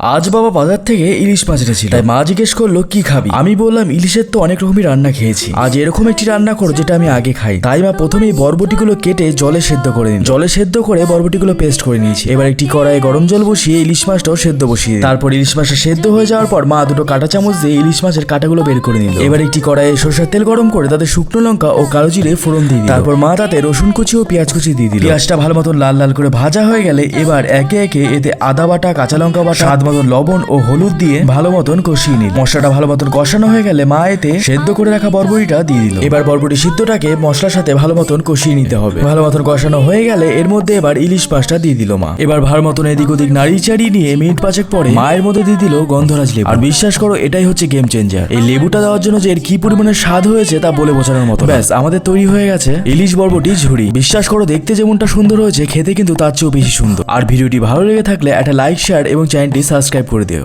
আজ বাবা বাজার থেকে ইলিশ মাছ এনেছিল। তাই মা জিজ্ঞেস করল, কি খাবি? আমি বললাম, ইলিশের তো অনেক রকমই রান্না খেয়েছি। আজ এরকম একটি রান্না করো যেটা আমি আগে খাই। তাই মা প্রথমেই বরবটিগুলো কেটে জলে সেদ্ধ করে দিন জলে সেদ্ধ করে বরবটিগুলো পেস্ট করে নিয়েছি। এবার একটি কড়াইয়ে গরম জল বসিয়ে ইলিশ মাছটাও সেদ্ধ বসিয়ে। তারপর ইলিশ মাছটা সেদ্ধ হয়ে যাওয়ার পর মা দুটো কাঁটা চামচ দিয়ে ইলিশ মাছের কাঁটাগুলো বের করে নিল। এবার একটি কড়াইয়ে সরষের তেল গরম করে তাতে শুকনো লঙ্কা ও কালো জিরে ফোড়ন দিয়ে তারপর মা তাতে রসুন কুচি ও পেঁয়াজ কুচি দিয়ে দিল। পেঁয়াজটা ভালো মতন লাল লাল করে ভাজা হয়ে গেলে এবার একে একে এতে আদা বাটা, কাঁচা লঙ্কা বাটা মতন লবণ ও হলুদ দিয়ে ভালো মতন কষিয়ে নিল। মশলাটা ভালো মতন কষানো হয়ে গেলে মা এতে সেদ্ধ করে রাখা বরবটিটা দিয়ে দিল। এবার বরবটি সিদ্ধটাকে মশলার সাথে ভালো মতন কষিয়ে নিতে হবে। ভালো মতন কষানো হয়ে গেলে এর মধ্যে এবার ইলিশ মাছটা দিয়ে দিল মা। এবার ভালো মতন এদিক ওদিক নাড়ি চাড়িয়ে নিয়ে মিনিট পাঁচেক পরে মায়ের মধ্যে দিয়ে দিল গন্ধরাজ লেবু। আর বিশ্বাস করো, এটাই হচ্ছে গেম চেঞ্জার এই লেবুটা দেওয়ার জন্য যে এর কি পরিমাণে স্বাদ হয়েছে তা বলে বোঝানোর মতো ব্যাস, আমাদের তৈরি হয়ে গেছে ইলিশ বরবটি ঝুড়ি। বিশ্বাস করো, দেখতে যেমনটা সুন্দর হয়েছে, খেতে কিন্তু তার চেয়েও বেশি সুন্দর। আর ভিডিওটি ভালো লেগে থাকলে একটা লাইক শেয়ার এবং চ্যানেলটি সাবস্ক্রাইব করে দিও।